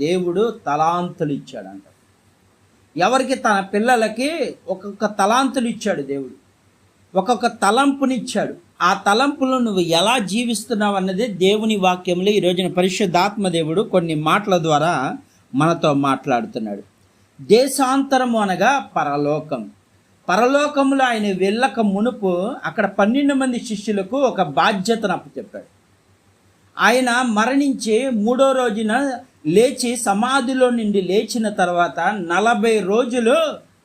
దేవుడు తలాంతులు ఇచ్చాడంట ఎవరికి? తన పిల్లలకి ఒక్కొక్క తలాంతులు ఇచ్చాడు దేవుడు. ఒక్కొక్క తలంపునిచ్చాడు. ఆ తలంపులు నువ్వు ఎలా జీవిస్తున్నావు అన్నది దేవుని వాక్యంలో ఈ రోజున పరిశుద్ధాత్మ దేవుడు కొన్ని మాటల ద్వారా మనతో మాట్లాడుతున్నాడు. దేశాంతరము అనగా పరలోకం. పరలోకములో ఆయన వెళ్ళక మునుపు అక్కడ పన్నెండు మంది శిష్యులకు ఒక బాధ్యతను అప్పచెప్పాడు. ఆయన మరణించి మూడో రోజున లేచి సమాధిలో నుండి లేచిన తర్వాత నలభై రోజులు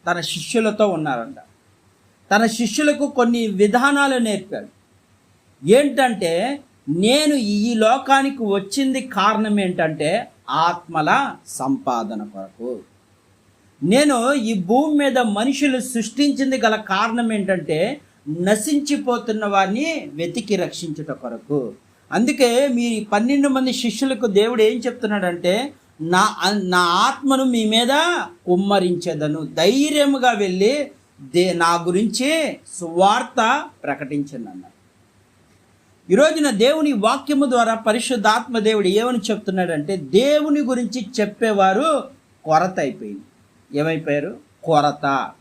తన శిష్యులతో ఉన్నారంట. తన శిష్యులకు కొన్ని విధానాలు నేర్పాడు. ఏంటంటే నేను ఈ లోకానికి వచ్చింది కారణం ఏంటంటే ఆత్మల సంపాదన కొరకు. నేను ఈ భూమి మీద మనుషులు సృష్టించింది గల కారణం ఏంటంటే నశించిపోతున్న వారిని వెతికి రక్షించుట కొరకు. అందుకే మీ పన్నెండు మంది శిష్యులకు దేవుడు ఏం చెప్తున్నాడంటే నా నా ఆత్మను మీ మీద కుమ్మరించేదను. ధైర్యముగా వెళ్ళి దే నా గురించి సువార్త ప్రకటించండి అన్నారు ఈ రోజున దేవుని వాక్యము ద్వారా పరిశుద్ధాత్మ దేవుడు ఏమని చెప్తున్నాడంటే దేవుని గురించి చెప్పేవారు కొరత అయిపోయింది. ఏమైపోయారు? కొరత.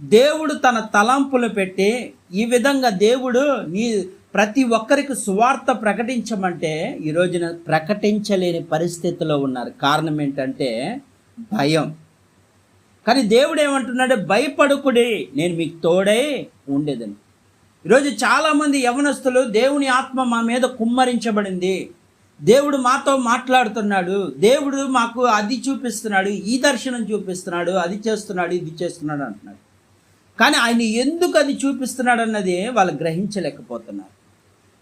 దేవుడు తన తలంపులు పెట్టి ఈ విధంగా దేవుడు నీ ప్రతి ఒక్కరికి సువార్త ప్రకటించమంటే ఈరోజున ప్రకటించలేని పరిస్థితిలో ఉన్నారు. కారణం ఏంటంటే భయం. కానీ దేవుడు ఏమంటున్నాడు? భయపడుకుడి నేను మీకు తోడై ఉండేదని. ఈరోజు చాలామంది యవనస్తులు దేవుని ఆత్మ మా మీద కుమ్మరించబడింది. దేవుడు మాతో మాట్లాడుతున్నాడు. దేవుడు మాకు అది చూపిస్తున్నాడు ఈ దర్శనం చూపిస్తున్నాడు అది చేస్తున్నాడు ఇది చేస్తున్నాడు అంటున్నాడు. కానీ ఆయన ఎందుకు అది చూపిస్తున్నాడు అన్నది వాళ్ళు గ్రహించలేకపోతున్నారు.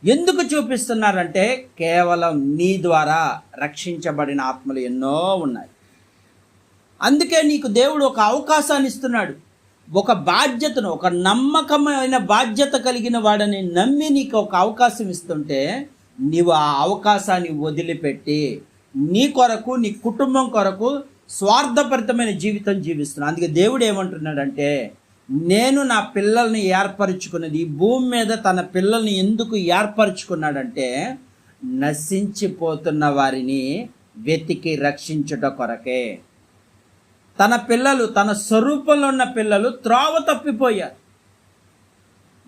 ఎందుకు చూపిస్తున్నారంటే కేవలం నీ ద్వారా రక్షించబడిన ఆత్మలు ఎన్నో ఉన్నాయి. అందుకే నీకు దేవుడు ఒక అవకాశాన్ని ఇస్తున్నాడు. ఒక బాధ్యతను ఒక నమ్మకమైన బాధ్యత కలిగిన వాడని నమ్మి నీకు ఒక అవకాశం ఇస్తుంటే నీవు ఆ అవకాశాన్ని వదిలిపెట్టి నీ కొరకు నీ కుటుంబం కొరకు స్వార్థపరితమైన జీవితం జీవిస్తున్నావు. అందుకే దేవుడు ఏమంటున్నాడంటే నేను నా పిల్లల్ని ఏర్పరచుకున్నది ఈ భూమి మీద తన పిల్లల్ని ఎందుకు ఏర్పరచుకున్నాడంటే నశించిపోతున్న వారిని వెతికి రక్షించుట కొరకే. తన పిల్లలు తన స్వరూపంలో ఉన్న పిల్లలు త్రోవ తప్పిపోయారు.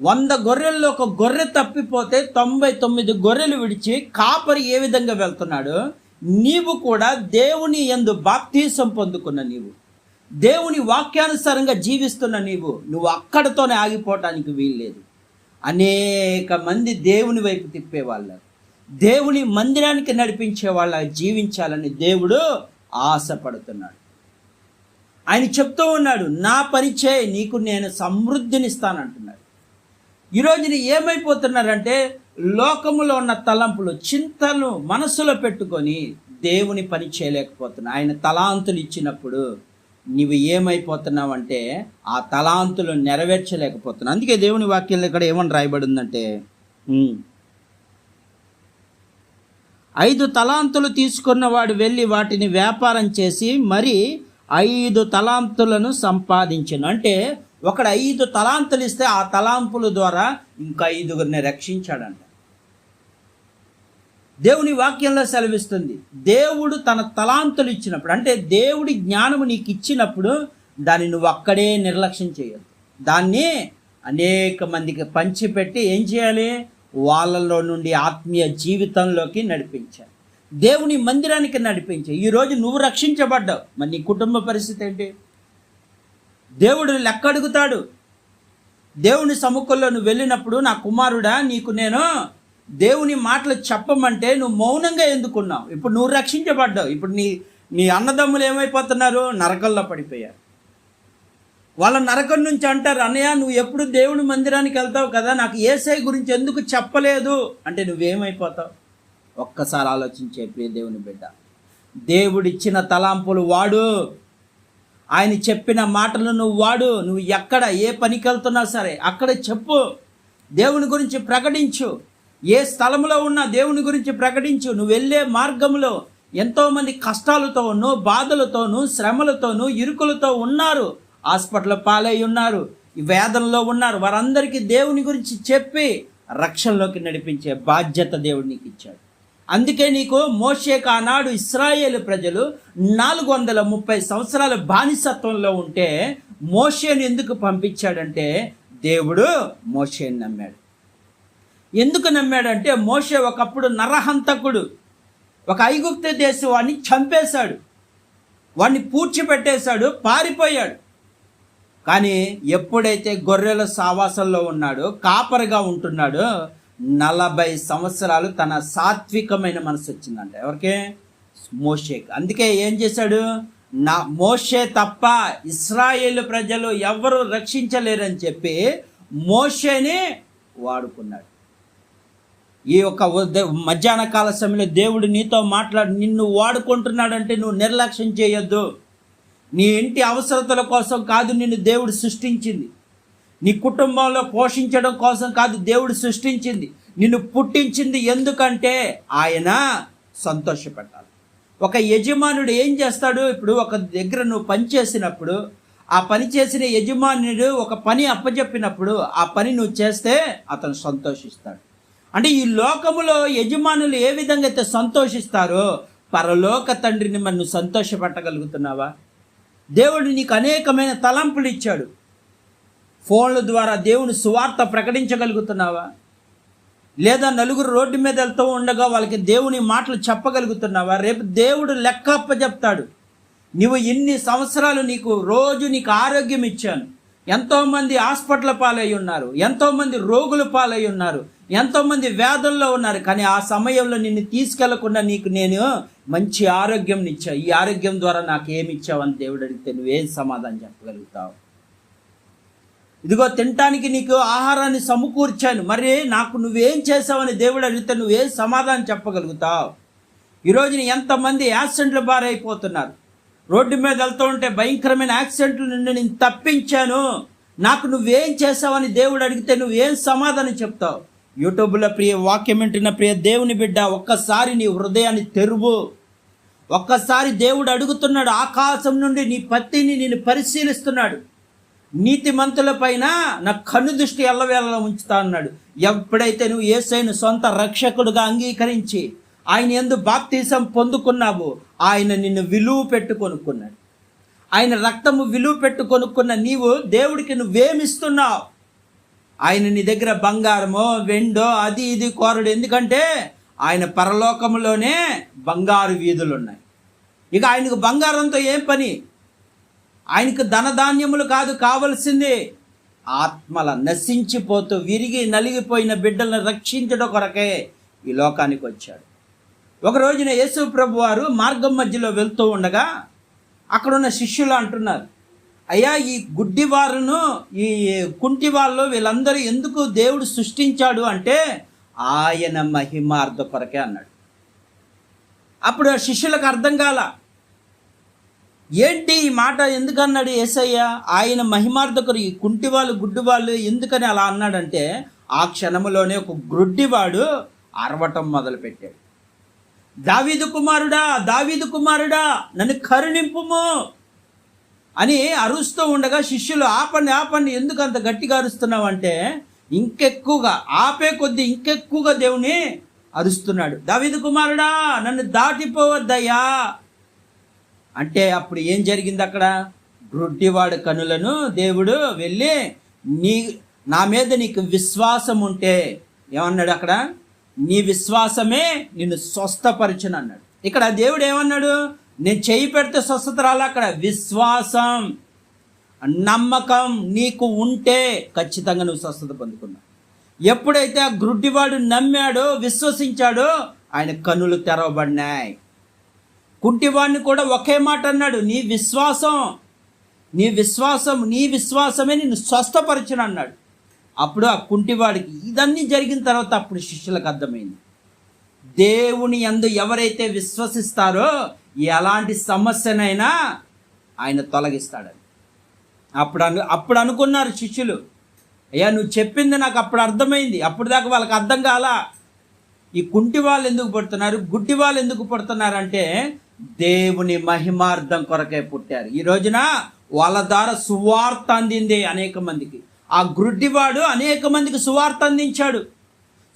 వంద గొర్రెల్లో ఒక గొర్రె తప్పిపోతే తొంభై తొమ్మిది గొర్రెలు విడిచి కాపరి ఏ విధంగా వెళ్తున్నాడు? నీవు కూడా దేవుని ఎందు బాప్తీసం పొందుకున్న నీవు. దేవుని వాక్యానుసారంగా జీవిస్తున్న నీవు నువ్వు అక్కడతోనే ఆగిపోవటానికి వీల్లేదు. అనేక మంది దేవుని వైపు తిప్పేవాళ్ళు దేవుని మందిరానికి నడిపించే వాళ్ళ జీవించాలని దేవుడు ఆశపడుతున్నాడు. ఆయన చెప్తూ ఉన్నాడు నా పని నీకు నేను సమృద్ధినిస్తానంటున్నాడు. ఈరోజు ఏమైపోతున్నారంటే లోకములో ఉన్న తలంపులు చింతలు మనసులో పెట్టుకొని దేవుని పని చేయలేకపోతున్నా ఆయన తలాంతులు ఇచ్చినప్పుడు నీవు ఏమైపోతున్నావంటే ఆ తలాంతులు నెరవేర్చలేకపోతున్నావు. అందుకే దేవుని వాక్యంలో ఇక్కడ ఏమని రాయబడిందంటే ఐదు తలాంతులు తీసుకున్నవాడు వెళ్ళి వాటిని వ్యాపారం చేసి మరి ఐదు తలాంతులను సంపాదించను. అంటే ఒకడు ఐదు తలాంతులు ఇస్తే ఆ తలాంపుల ద్వారా ఇంకా ఐదుగురిని రక్షించాడంట. దేవుని వాక్యంలో సెలవిస్తుంది. దేవుడు తన తలాంతులు ఇచ్చినప్పుడు అంటే దేవుడి జ్ఞానము నీకు ఇచ్చినప్పుడు దాన్ని నువ్వు అక్కడే నిర్లక్ష్యం చేయొద్దు. దాన్ని అనేక మందికి పంచిపెట్టి ఏం చేయాలి? వాళ్ళలో నుండి ఆత్మీయ జీవితంలోకి నడిపించాలి. దేవుని మందిరానికి నడిపించాయి ఈరోజు నువ్వు రక్షించబడ్డావు. మరి నీ కుటుంబ పరిస్థితి ఏంటి? దేవుడు లెక్క అడుగుతాడు దేవుని సముఖంలో నువ్వు వెళ్ళినప్పుడు నా కుమారుడా నీకు నేను దేవుని మాటలు చెప్పమంటే నువ్వు మౌనంగా ఎందుకున్నావు? ఇప్పుడు నువ్వు రక్షించబడ్డావు. ఇప్పుడు నీ నీ అన్నదమ్ములు ఏమైపోతున్నారు? నరకల్లో పడిపోయారు. వాళ్ళ నరకం నుంచి అంటారు అన్నయ్య నువ్వు ఎప్పుడు దేవుని మందిరానికి వెళ్తావు కదా? నాకు ఏసై గురించి ఎందుకు చెప్పలేదు? అంటే నువ్వేమైపోతావు? ఒక్కసారి ఆలోచించే ప్రియ దేవుని బిడ్డ. దేవుడిచ్చిన తలాంపులు వాడు. ఆయన చెప్పిన మాటలు నువ్వు వాడు. నువ్వు ఎక్కడ ఏ పనికి వెళ్తున్నా సరే అక్కడ చెప్పు. దేవుని గురించి ప్రకటించు. ఏ స్థలంలో ఉన్నా దేవుని గురించి ప్రకటించు. నువ్వు వెళ్ళే మార్గంలో ఎంతోమంది కష్టాలతోనూ బాధలతోనూ శ్రమలతోనూ ఇరుకులతో ఉన్నారు. హాస్పిటల్ పాలై ఉన్నారు. వేదనలో ఉన్నారు. వారందరికీ దేవుని గురించి చెప్పి రక్షణలోకి నడిపించే బాధ్యత దేవుడు నీకు ఇచ్చాడు. అందుకే నీకు మోషేకు ఆనాడు ఇస్రాయేల్ ప్రజలు నాలుగు వందల ముప్పై సంవత్సరాల బానిసత్వంలో ఉంటే మోషేను ఎందుకు పంపించాడంటే దేవుడు మోషేని నమ్మాడు. ఎందుకు నమ్మాడంటే మోషే ఒకప్పుడు నరహంతకుడు. ఒక ఐగుప్త దేశం వాడిని చంపేశాడు. వాడిని పూడ్చిపెట్టేశాడు పారిపోయాడు. కానీ ఎప్పుడైతే గొర్రెల సావాసంలో ఉన్నాడో కాపరిగా ఉంటున్నాడో నలభై సంవత్సరాలు తన సాత్వికమైన మనసు వచ్చిందంట. ఎవరికి? మోషేకి. అందుకే ఏం చేశాడు? నా మోషే తప్ప ఇస్రాయేల్ ప్రజలు ఎవరు రక్షించలేరని చెప్పి మోషేని వాడుకున్నాడు. ఈ యొక్క మధ్యాహ్న కాల సమయంలో దేవుడు నీతో మాట్లాడి నిన్ను వాడుకుంటున్నాడంటే నువ్వు నిర్లక్ష్యం చేయొద్దు. నీ ఇంటి అవసరతల కోసం కాదు నిన్ను దేవుడు సృష్టించింది. నీ కుటుంబంలో పోషించడం కోసం కాదు దేవుడు సృష్టించింది. నిన్ను పుట్టించింది ఎందుకంటే ఆయన సంతోషపెట్టాలి. ఒక యజమానుడు ఏం చేస్తాడు? ఇప్పుడు ఒక దగ్గర నువ్వు పనిచేసినప్పుడు ఆ పని చేసిన యజమానుడు ఒక పని అప్పచెప్పినప్పుడు ఆ పని నువ్వు చేస్తే అతను సంతోషిస్తాడు. అంటే ఈ లోకములో యజమానులు ఏ విధంగా అయితే సంతోషిస్తారో పరలోక తండ్రిని మనం సంతోషపెట్టగలుగుతున్నావా? దేవుడు నీకు అనేకమైన తలంపులు ఇచ్చాడు. ఫోన్ల ద్వారా దేవుని సువార్త ప్రకటించగలుగుతున్నావా? లేదా నలుగురు రోడ్డు మీద వెళ్తూ ఉండగా వాళ్ళకి దేవుని మాటలు చెప్పగలుగుతున్నావా? రేపు దేవుడు లెక్క అప్పచెప్తాడు నువ్వు ఇన్ని సంవత్సరాలు నీకు రోజు నీకు ఆరోగ్యం ఇచ్చాను. ఎంతోమంది హాస్పిటల్ పాలై ఉన్నారు. ఎంతోమంది రోగుల పాలై ఉన్నారు. ఎంతోమంది వ్యాధుల్లో ఉన్నారు కానీ ఆ సమయంలో నిన్ను తీసుకెళ్ళకుండా నీకు నేను మంచి ఆరోగ్యం ఇచ్చా ఈ ఆరోగ్యం ద్వారా నాకు ఏమి ఇచ్చావని దేవుడు అడిగితే నువ్వేం సమాధానం చెప్పగలుగుతావు? ఇదిగో తినటానికి నీకు ఆహారాన్ని సమకూర్చాను మరి నాకు నువ్వేం చేసావని దేవుడు అడిగితే నువ్వేం సమాధానం చెప్పగలుగుతావు? ఈరోజు ఎంతమంది యాక్సిడెంట్లు బారైపోతున్నారు. రోడ్డు మీద వెళ్తూ ఉంటే భయంకరమైన యాక్సిడెంట్ల నుండి నేను తప్పించాను. నాకు నువ్వేం చేసావని దేవుడు అడిగితే నువ్వేం సమాధానం చెప్తావు? యూట్యూబ్లో ప్రియ వాక్యం వింటున్న ప్రియ దేవుని బిడ్డ ఒక్కసారి నీ హృదయాన్ని తెరువు. ఒక్కసారి దేవుడు అడుగుతున్నాడు ఆకాశం నుండి నీ పత్తిని నేను పరిశీలిస్తున్నాడు. నీతిమంతుల పైన నా కన్ను దృష్టి ఎల్లవేళలా ఉంచుతా అన్నాడు. ఎప్పుడైతే నువ్వు ఏసైను సొంత రక్షకుడుగా అంగీకరించి ఆయన ఎందు బాప్తీసం పొందుకున్నావు ఆయన నిన్ను విలువ పెట్టు కొనుక్కున్నాడు. ఆయన రక్తము విలువ పెట్టు కొనుక్కున్న నీవు దేవుడికి నువ్వేమిస్తున్నావు? ఆయన నీ దగ్గర బంగారమో వెండో అది ఇది కోరడు. ఎందుకంటే ఆయన పరలోకములోనే బంగారు వీధులు ఉన్నాయి ఇక ఆయనకు బంగారంతో ఏం పని? ఆయనకు ధనధాన్యములు కాదు కావలసింది ఆత్మల నశించిపోతూ విరిగి నలిగిపోయిన బిడ్డలను రక్షించడం కొరకే ఈ లోకానికి వచ్చాడు. ఒక రోజున యేసు ప్రభు వారు మార్గం మధ్యలో వెళ్తూ ఉండగా అక్కడున్న శిష్యులు అంటున్నారు అయ్యా ఈ గుడ్డివారును ఈ కుంటి వాళ్ళు వీళ్ళందరూ ఎందుకు దేవుడు సృష్టించాడు అంటే ఆయన మహిమార్థ కొరకే అన్నాడు. అప్పుడు శిష్యులకు అర్థం కాల. ఏంటి ఈ మాట ఎందుకన్నాడు ఏసయ్య? ఆయన మహిమార్థకుడు ఈ కుంటి వాళ్ళు గుడ్డి వాళ్ళు ఎందుకని అలా అన్నాడంటే ఆ క్షణంలోనే ఒక గ్రుడ్డివాడు అరవటం మొదలుపెట్టాడు. దావీదు కుమారుడా దావీదు కుమారుడా నన్ను కరుణింపుము. అని అరుస్తూ ఉండగా శిష్యులు ఆపండి ఆపండి ఎందుకు అంత గట్టిగా అరుస్తున్నావు అంటే ఇంకెక్కువగా ఆపే కొద్ది ఇంకెక్కువగా దేవుని అరుస్తున్నాడు. దావిదు కుమారుడా నన్ను దాటిపోవద్దయ్యా. అంటే అప్పుడు ఏం జరిగింది అక్కడ? రొడ్డివాడు కనులను దేవుడు వెళ్ళి నీ నా మీద నీకు విశ్వాసం ఉంటే ఏమన్నాడు అక్కడ? నీ విశ్వాసమే నిన్ను స్వస్థపరచును అన్నాడు ఇక్కడ దేవుడు ఏమన్నాడు? నేను చేయి పెడితే స్వస్థత రాలే అక్కడ? విశ్వాసం నమ్మకం నీకు ఉంటే ఖచ్చితంగా నువ్వు స్వస్థత పొందుకున్నావు. ఎప్పుడైతే ఆ గ్రుడ్డివాడు నమ్మాడో విశ్వసించాడో ఆయన కన్నులు తెరవబడినాయి. కుంటివాడిని కూడా ఒకే మాట అన్నాడు నీ విశ్వాసం నీ విశ్వాసం నీ విశ్వాసమే నిన్ను స్వస్థపరచును అన్నాడు. అప్పుడు ఆ కుంటివాడికి ఇదన్నీ జరిగిన తర్వాత అప్పుడు శిష్యులకు అర్థమైంది. దేవుని ఎందు ఎవరైతే విశ్వసిస్తారో ఎలాంటి సమస్యనైనా ఆయన తొలగిస్తాడని. అప్పుడు అను అప్పుడు అనుకున్నారు శిష్యులు అయ్యా నువ్వు చెప్పింది నాకు అప్పుడు అర్థమైంది. అప్పుడు దాకా వాళ్ళకి అర్థం కాలా? ఈ కుంటి వాళ్ళు ఎందుకు పుడుతున్నారు? గుడ్డి వాళ్ళు ఎందుకు పుడుతున్నారు అంటే దేవుని మహిమార్థం కొరకే పుట్టారు. ఈ రోజున వాళ్ళ ద్వారా సువార్త అందింది అనేక మందికి. ఆ గుడ్డివాడు అనేక మందికి సువార్త అందించాడు.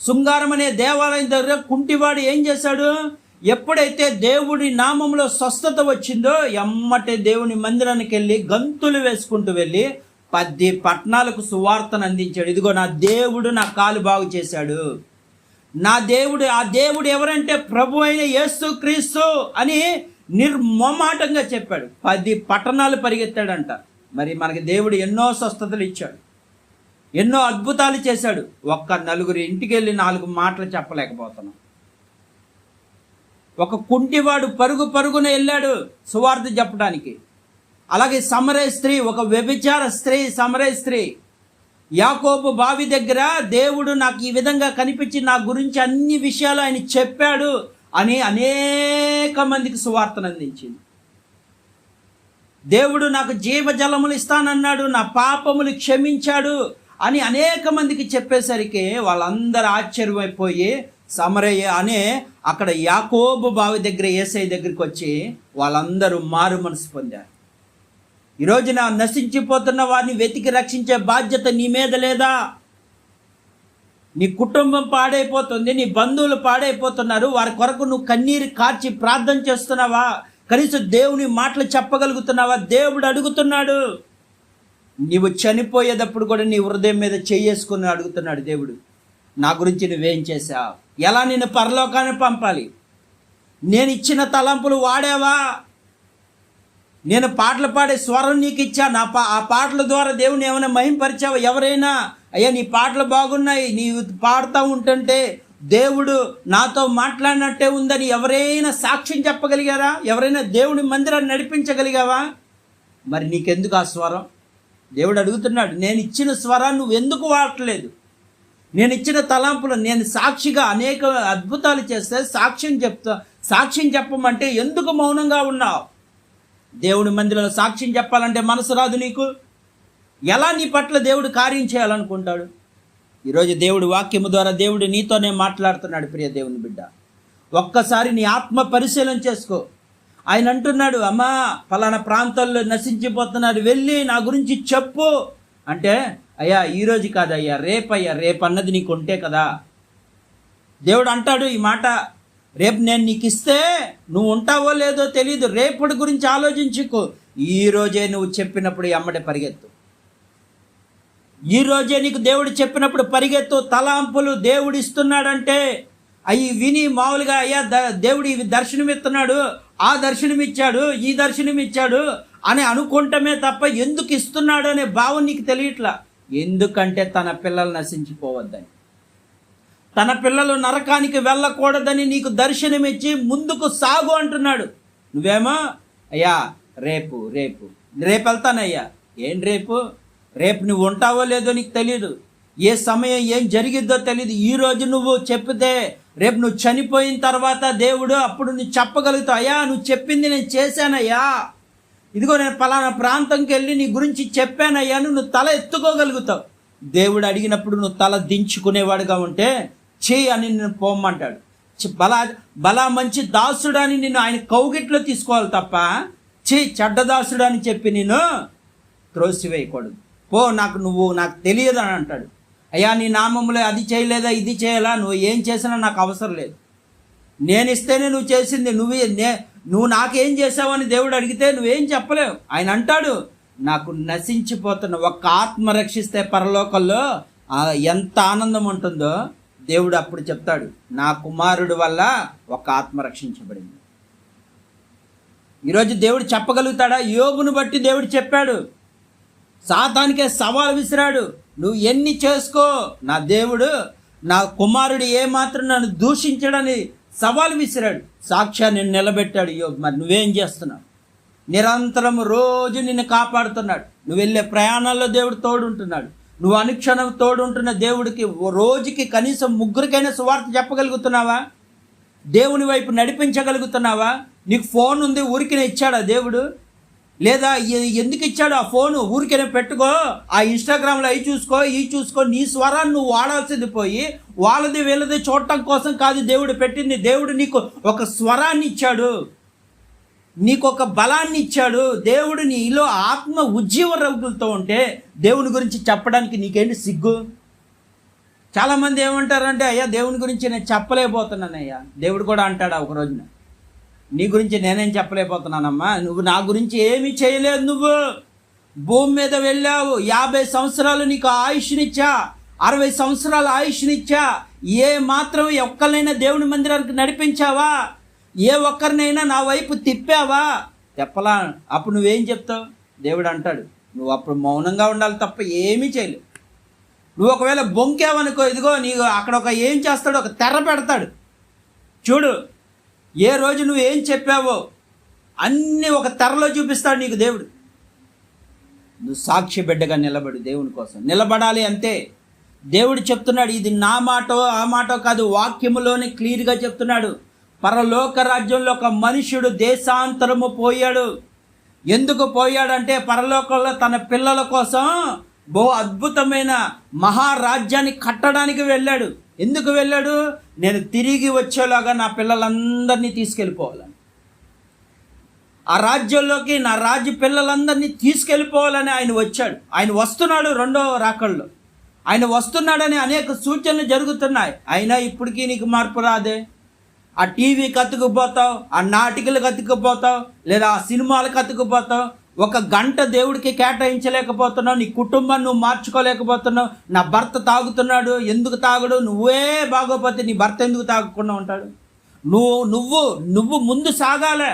శృంగారం అనే దేవాలయం దగ్గర కుంటివాడు ఏం చేశాడు? ఎప్పుడైతే దేవుడి నామంలో స్వస్థత వచ్చిందో ఎమ్మటే దేవుని మందిరానికి వెళ్ళి గంతులు వేసుకుంటూ వెళ్ళి పది పట్టణాలకు సువార్తను అందించాడు. ఇదిగో నా దేవుడు నా కాలు బాగు చేశాడు. నా దేవుడు ఆ దేవుడు ఎవరంటే ప్రభు అయిన యేసు క్రీస్తు అని నిర్మమాటంగా చెప్పాడు. పది పట్టణాలు పరిగెత్తాడంట. మరి మనకి దేవుడు ఎన్నో స్వస్థతలు ఇచ్చాడు. ఎన్నో అద్భుతాలు చేశాడు. ఒక్క నలుగురు ఇంటికి వెళ్ళి నాలుగు మాటలు చెప్పలేకపోతున్నాం. ఒక కుంటివాడు పరుగు పరుగున వెళ్ళాడు సువార్త చెప్పడానికి. అలాగే సమరయ స్త్రీ ఒక వ్యభిచార స్త్రీ సమరయ స్త్రీ. యాకోబు బావి దగ్గర దేవుడు నాకు ఈ విధంగా కనిపించి నా గురించి అన్ని విషయాలు ఆయన చెప్పాడు అని అనేక మందికి సువార్తను అందించింది. దేవుడు నాకు జీవజలములు ఇస్తానన్నాడు నా పాపములు క్షమించాడు అని అనేక మందికి చెప్పేసరికి వాళ్ళందరూ ఆశ్చర్యమైపోయి సమరయ్య అనే అక్కడ యాకోబు బావి దగ్గర ఏసై దగ్గరికి వచ్చి వాళ్ళందరూ మారు మనసు పొందారు. ఈరోజు నా నశించిపోతున్న వారిని వెతికి రక్షించే బాధ్యత నీ మీద లేదా? నీ కుటుంబం పాడైపోతుంది నీ బంధువులు పాడైపోతున్నారు వారి కొరకు నువ్వు కన్నీరు కార్చి ప్రార్థన చేస్తున్నావా? కనీసం దేవుని మాటలు చెప్పగలుగుతున్నావా? దేవుడు అడుగుతున్నాడు. నీవు చనిపోయేటప్పుడు కూడా నీ హృదయం మీద చేసుకుని అడుగుతున్నాడు దేవుడు. నా గురించి నువ్వేం చేశావు? ఎలా నిన్ను పరలోకాన్ని పంపాలి? నేను ఇచ్చిన తలంపులు వాడావా? నేను పాటలు పాడే స్వరం నీకు ఇచ్చా? నా పా ఆ పాటల ద్వారా దేవుని ఏమైనా మహింపరిచావా? ఎవరైనా? అయ్యా నీ పాటలు బాగున్నాయి. నీ పాడుతూ ఉంటుంటే దేవుడు నాతో మాట్లాడినట్టే ఉందని ఎవరైనా సాక్ష్యం చెప్పగలిగారా? ఎవరైనా దేవుని మందిరాన్ని నడిపించగలిగావా? మరి నీకెందుకు ఆ స్వరం? దేవుడు అడుగుతున్నాడు నేను ఇచ్చిన స్వరాన్ని నువ్వు ఎందుకు వాడట్లేదు? నేను ఇచ్చిన తలాంపులు నేను సాక్షిగా అనేక అద్భుతాలు చేస్తే సాక్ష్యం చెప్తా సాక్ష్యం చెప్పమంటే ఎందుకు మౌనంగా ఉన్నావు? దేవుడి మందిరంలో సాక్ష్యం చెప్పాలంటే మనసు రాదు నీకు? ఎలా నీ పట్ల దేవుడు కార్యం చేయాలనుకుంటాడు? ఈరోజు దేవుడి వాక్యము ద్వారా దేవుడు నీతోనే మాట్లాడుతున్నాడు ప్రియ దేవుని బిడ్డ. ఒక్కసారి నీ ఆత్మ పరిశీలన చేసుకో. ఆయన అంటున్నాడు అమ్మా ఫలానా ప్రాంతాల్లో నశించిపోతున్నారు వెళ్ళి నా గురించి చెప్పు. అంటే అయ్యా ఈరోజు కాదయ్యా రేపయ్యా రేపు అన్నది నీకు ఉంటే కదా. దేవుడు అంటాడు ఈ మాట రేపు నేను నీకు ఇస్తే నువ్వు ఉంటావో లేదో తెలియదు రేపటి గురించి ఆలోచించుకో. ఈ రోజే నువ్వు చెప్పినప్పుడు ఎమ్మడే పరిగెత్తు. ఈ రోజే నీకు దేవుడు చెప్పినప్పుడు పరిగెత్తు. తలాంపులు దేవుడు ఇస్తున్నాడంటే అవి విని మామూలుగా అయ్యా ద- దేవుడు ఇవి దర్శనం ఇస్తున్నాడు ఆ దర్శనం ఇచ్చాడు ఈ దర్శనం ఇచ్చాడు అని అనుకుంటమే తప్ప ఎందుకు ఇస్తున్నాడు అనే భావం నీకు తెలియట్లా? ఎందుకంటే తన పిల్లలు నశించిపోవద్దని. తన పిల్లలు నరకానికి వెళ్ళకూడదని నీకు దర్శనమిచ్చి ముందుకు సాగు అంటున్నాడు. నువ్వేమో అయ్యా రేపు రేపు రేపు వెళ్తానయ్యా. ఏం రేపు? రేపు నువ్వు ఉంటావో లేదో నీకు తెలియదు ఏ సమయం ఏం జరిగిద్దో తెలియదు ఈ రోజు నువ్వు చెప్పితే రేపు నువ్వు చనిపోయిన తర్వాత దేవుడు అప్పుడు నువ్వు చెప్పగలుగుతావు. అయ్యా నువ్వు చెప్పింది నేను చేశానయ్యా. ఇదిగో నేను పలానా ప్రాంతంకి వెళ్ళి నీ గురించి చెప్పానయ్యా నువ్వు తల ఎత్తుకోగలుగుతావు. దేవుడు అడిగినప్పుడు నువ్వు తల దించుకునేవాడుగా ఉంటే చేయి అని నేను పోమ్మంటాడు. బలా బలా మంచి దాసుడు అని నిన్ను ఆయన కౌగిట్లో తీసుకోవాలి తప్ప చే చెడ్డదాసుడు అని చెప్పి నేను త్రోసివేయకూడదు. పో నాకు నువ్వు నాకు తెలియదు అని అంటాడు. అయ్యా నీ నామములో అది చేయలేదా ఇది చేయాలా నువ్వు ఏం చేసినా నాకు అవసరం లేదు. నేను ఇస్తేనే నువ్వు చేసింది నువ్వు నే నువ్వు నాకేం చేసావని దేవుడు అడిగితే నువ్వేం చెప్పలేవు. ఆయన అంటాడు నాకు నశించిపోతున్న ఒక్క ఆత్మ రక్షిస్తే పరలోకంలో ఆ ఎంత ఆనందం ఉంటుందో? దేవుడు అప్పుడు చెప్తాడు నా కుమారుడు వల్ల ఒక ఆత్మ రక్షించబడింది. ఈరోజు దేవుడు చెప్పగలుగుతాడా? యోగును బట్టి దేవుడు చెప్పాడు సాతానికే సవాల్ విసిరాడు. నువ్వు ఎన్ని చేసుకో? నా దేవుడు నా కుమారుడు ఏమాత్రం నన్ను దూషించడని సవాల్ విసిరాడు. సాక్ష్యాన్ని నిలబెట్టాడు యోగ మరి నువ్వేం చేస్తున్నావు? నిరంతరం రోజు నిన్ను కాపాడుతున్నాడు. నువ్వు వెళ్ళే ప్రయాణాల్లో దేవుడు తోడుంటున్నాడు. నువ్వు అనుక్షణం తోడుంటున్న దేవుడికి ఓ రోజుకి కనీసం ముగ్గురికైనా సువార్త చెప్పగలుగుతున్నావా? దేవుని వైపు నడిపించగలుగుతున్నావా? నీకు ఫోన్ ఉంది ఊరికినే ఇచ్చాడా దేవుడు? లేదా ఎందుకు ఇచ్చాడు ఆ ఫోను? ఊరికైనా పెట్టుకో. ఆ ఇన్స్టాగ్రామ్లో అవి చూసుకో ఇవి చూసుకో. నీ స్వరాన్ని నువ్వు వాడాల్సింది పోయి వాళ్ళది వీళ్ళది చూడటం కోసం కాదు దేవుడు పెట్టింది. దేవుడు నీకు ఒక స్వరాన్ని ఇచ్చాడు. నీకు ఒక బలాన్ని ఇచ్చాడు. దేవుడు నీలో ఆత్మ ఉజ్జీవ రౌతులతో ఉంటే దేవుని గురించి చెప్పడానికి నీకేంటి సిగ్గు? చాలామంది ఏమంటారంటే అయ్యా దేవుని గురించి నేను చెప్పలేకపోతున్నానయ్యా. దేవుడు కూడా అంటాడా ఒక రోజున. నీ గురించి నేనేం చెప్పలేకపోతున్నానమ్మా. నువ్వు నా గురించి ఏమీ చేయలేదు నువ్వు. భూమి మీద వెళ్ళావు. యాభై సంవత్సరాలు నీకు ఆయుష్నిచ్చా. అరవై సంవత్సరాల ఆయుష్నిచ్చా. ఏ మాత్రం ఒక్కరినైనా దేవుని మందిరానికి నడిపించావా? ఏ ఒక్కరినైనా నా వైపు తిప్పావా? తెప్పలా. అప్పుడు నువ్వేం చెప్తావు? దేవుడు అంటాడు నువ్వు అప్పుడు మౌనంగా ఉండాలి తప్ప ఏమీ చేయలేవు. నువ్వు ఒకవేళ బొంకావనుకో ఇదిగో నీకు అక్కడ ఒక ఏం చేస్తాడు ఒక తెర పెడతాడు. చూడు ఏ రోజు నువ్వు ఏం చెప్పావో అన్నీ ఒక తెరలో చూపిస్తాడు నీకు దేవుడు. నువ్వు సాక్షి బిడ్డగా నిలబడు దేవుని కోసం. నిలబడాలి అంతే దేవుడు చెప్తున్నాడు ఇది నా మాటో ఆ మాటో కాదు వాక్యములోని క్లియర్గా చెప్తున్నాడు. పరలోక రాజ్యంలో ఒక మనుష్యుడు దేశాంతరము పోయాడు. ఎందుకు పోయాడంటే పరలోకంలో తన పిల్లల కోసం బహు అద్భుతమైన మహారాజ్యాన్ని కట్టడానికి వెళ్ళాడు. ఎందుకు వెళ్ళాడు? నేను తిరిగి వచ్చేలాగా నా పిల్లలందరినీ తీసుకెళ్ళిపోవాలని. ఆ రాజ్యంలోకి నా రాజ్య పిల్లలందరినీ తీసుకెళ్ళిపోవాలని ఆయన వచ్చాడు. ఆయన వస్తున్నాడు రెండో రాకల్లో ఆయన వస్తున్నాడని అనేక సూచనలు జరుగుతున్నాయి. అయినా ఇప్పటికీ నీకు మార్పు రాదే. ఆ టీవీ అతుకుపోతావు ఆ నాటికలకు కతుకుపోతావు లేదా ఆ సినిమాలు కతుకుపోతావు ఒక గంట దేవుడికి కేటాయించలేకపోతున్నావు నీ కుటుంబాన్ని నువ్వు మార్చుకోలేకపోతున్నావు నా భర్త తాగుతున్నాడు ఎందుకు తాగడు నువ్వే బాగోపోతే నీ భర్త ఎందుకు తాగకుండా ఉంటాడు? నువ్వు నువ్వు నువ్వు ముందు సాగాలే.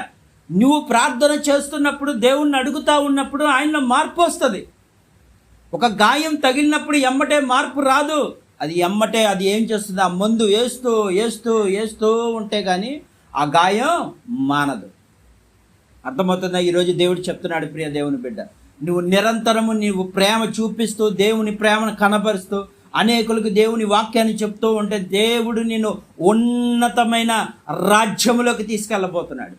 నువ్వు ప్రార్థన చేస్తున్నప్పుడు దేవుణ్ణి అడుగుతా ఉన్నప్పుడు ఆయనలో మార్పు వస్తుంది. ఒక గాయం తగిలినప్పుడు ఎమ్మటే మార్పు రాదు. అది ఎమ్మటే అది ఏం చేస్తుంది? ఆ మందు వేస్తూ వేస్తూ వేస్తూ ఉంటే కానీ ఆ గాయం మానదు. అర్థమవుతుందా? ఈరోజు దేవుడు చెప్తున్నాడు ప్రియ దేవుని బిడ్డ. నువ్వు నిరంతరము నీవు ప్రేమ చూపిస్తూ దేవుని ప్రేమను కనబరుస్తూ అనేకులకు దేవుని వాక్యాన్ని చెప్తూ ఉంటే దేవుడు నిన్ను ఉన్నతమైన రాజ్యములోకి తీసుకెళ్ళబోతున్నాడు.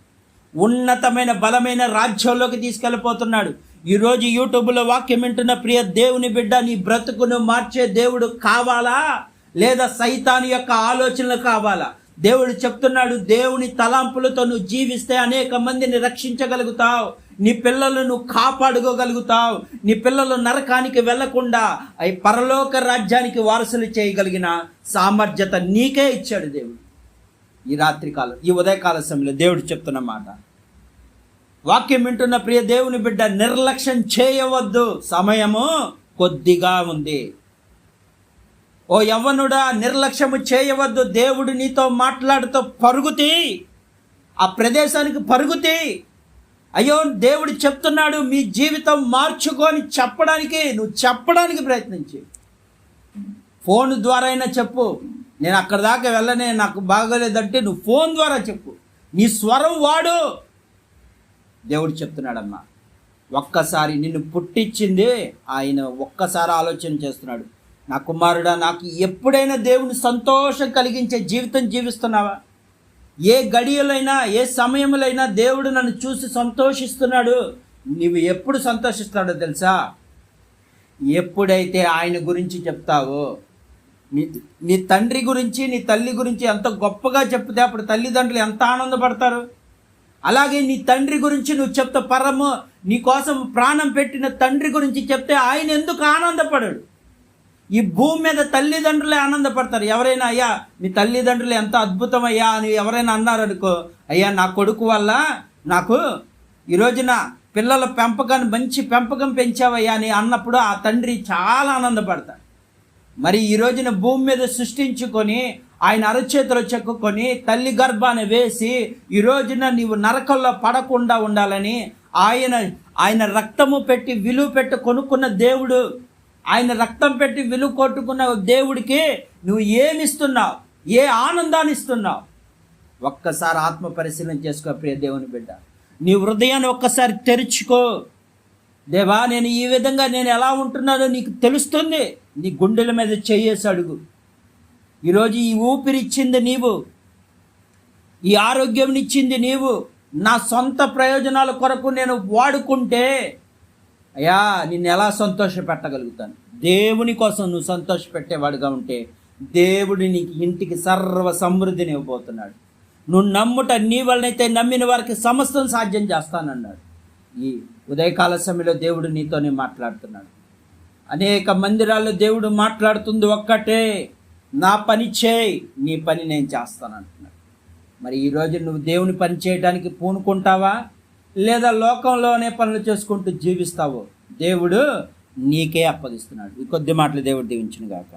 ఉన్నతమైన బలమైన రాజ్యంలోకి తీసుకెళ్ళిపోతున్నాడు ఈరోజు యూట్యూబ్లో వాక్యం వింటున్న ప్రియ దేవుని బిడ్డ నీ బ్రతుకును మార్చే దేవుడు కావాలా? లేదా సైతాను యొక్క ఆలోచనలు కావాలా? దేవుడు చెప్తున్నాడు దేవుని తలాంపులతో నువ్వు జీవిస్తే అనేక మందిని రక్షించగలుగుతావు. నీ పిల్లలను కాపాడుకోగలుగుతావు. నీ పిల్లలు నరకానికి వెళ్ళకుండా అవి పరలోక రాజ్యానికి వారసులు చేయగలిగిన సామర్థ్యత నీకే ఇచ్చాడు దేవుడు. ఈ రాత్రికాలం ఈ ఉదయకాల సమయంలో దేవుడు చెప్తున్న మాట. వాక్యం వింటున్న ప్రియ దేవుని బిడ్డ నిర్లక్ష్యం చేయవద్దు. సమయము కొద్దిగా ఉంది. ఓ యవ్వనుడా నిర్లక్ష్యము చేయవద్దు. దేవుడు నీతో మాట్లాడుతూ పరుగుతి. ఆ ప్రదేశానికి పరుగుతి. అయ్యో దేవుడు చెప్తున్నాడు మీ జీవితం మార్చుకొని చెప్పడానికి నువ్వు చెప్పడానికి ప్రయత్నించి. ఫోన్ ద్వారా అయినా చెప్పు. నేను అక్కడ దాకా వెళ్ళనే నాకు బాగోలేదంటే నువ్వు ఫోన్ ద్వారా చెప్పు. నీ స్వరం వాడు. దేవుడు చెప్తున్నాడమ్మా ఒక్కసారి నిన్ను పుట్టించింది ఆయన ఒక్కసారి ఆలోచన చేస్తున్నాడు. నా కుమారుడా నాకు ఎప్పుడైనా దేవుని సంతోషం కలిగించే జీవితం జీవిస్తున్నావా? ఏ గడియలైనా ఏ సమయంలోనైనా దేవుడు నన్ను చూసి సంతోషిస్తున్నాడు. నీవు ఎప్పుడు సంతోషిస్తాడో తెలుసా? ఎప్పుడైతే ఆయన గురించి చెప్తావో నీ నీ తండ్రి గురించి నీ తల్లి గురించి ఎంత గొప్పగా చెప్తే అప్పుడు తల్లిదండ్రులు ఎంత ఆనందపడతారు? అలాగే నీ తండ్రి గురించి నువ్వు చెప్తే పరము నీ కోసం ప్రాణం పెట్టిన తండ్రి గురించి చెప్తే ఆయన ఎందుకు ఆనందపడడు? ఈ భూమి మీద తల్లిదండ్రులే ఆనందపడతారు. ఎవరైనా అయ్యా మీ తల్లిదండ్రులు ఎంత అద్భుతం అయ్యా అని ఎవరైనా అన్నారనుకో అయ్యా నా కొడుకు వల్ల నాకు ఈ రోజున పిల్లల పెంపకాన్ని మంచి పెంపకం పెంచావయ్యా అని అన్నప్పుడు ఆ తండ్రి చాలా ఆనందపడతాడు. మరి ఈ రోజున భూమి మీద సృష్టించుకొని ఆయన అరచేతులు చెక్కుకొని తల్లి గర్భాన్ని వేసి ఈ రోజున నీవు నరకంలో పడకుండా ఉండాలని ఆయన ఆయన రక్తము పెట్టి విలువ పెట్టి కొనుక్కున్న దేవుడు ఆయన రక్తం పెట్టి విలువ కొట్టుకున్న దేవుడికి నువ్వు ఏమిస్తున్నావు? ఏ ఆనందాన్ని ఇస్తున్నావు? ఒక్కసారి ఆత్మ పరిశీలన చేసుకో ప్రియ దేవుని బిడ్డ. నీ హృదయాన్ని ఒక్కసారి తెరుచుకో. దేవా నేను ఈ విధంగా నేను ఎలా ఉంటున్నానో నీకు తెలుస్తుంది. నీ గుండెల మీద చేయేసి అడుగు. ఈరోజు ఈ ఊపిరిచ్చింది నీవు. ఈ ఆరోగ్యం ఇచ్చింది నీవు. నా సొంత ప్రయోజనాల కొరకు నేను వాడుకుంటే అయ్యా నిన్ను ఎలా సంతోష పెట్టగలుగుతాను దేవుని కోసం నువ్వు సంతోష పెట్టేవాడుగా ఉంటే దేవుడు నీకు ఇంటికి సర్వ సమృద్ధిని ఇవ్వబోతున్నాడు. నువ్వు నమ్ముట నీ వలనైతే నమ్మిన వారికి సమస్తం సాధ్యం చేస్తానన్నాడు. ఈ ఉదయకాల సమయంలో దేవుడు నీతోనే మాట్లాడుతున్నాడు. అనేక మందిరాల్లో దేవుడు మాట్లాడుతుంది ఒక్కటే నా పని చేయి నీ పని నేను చేస్తాను అంటున్నాడు మరి ఈరోజు నువ్వు దేవుని పని చేయడానికి పూనుకుంటావా? లేదా లోకంలోనే పనులు చేసుకుంటూ జీవిస్తావో దేవుడు నీకే అప్పగిస్తున్నాడు. ఈ కొద్ది మాటలు దేవుడు దీవించును గాక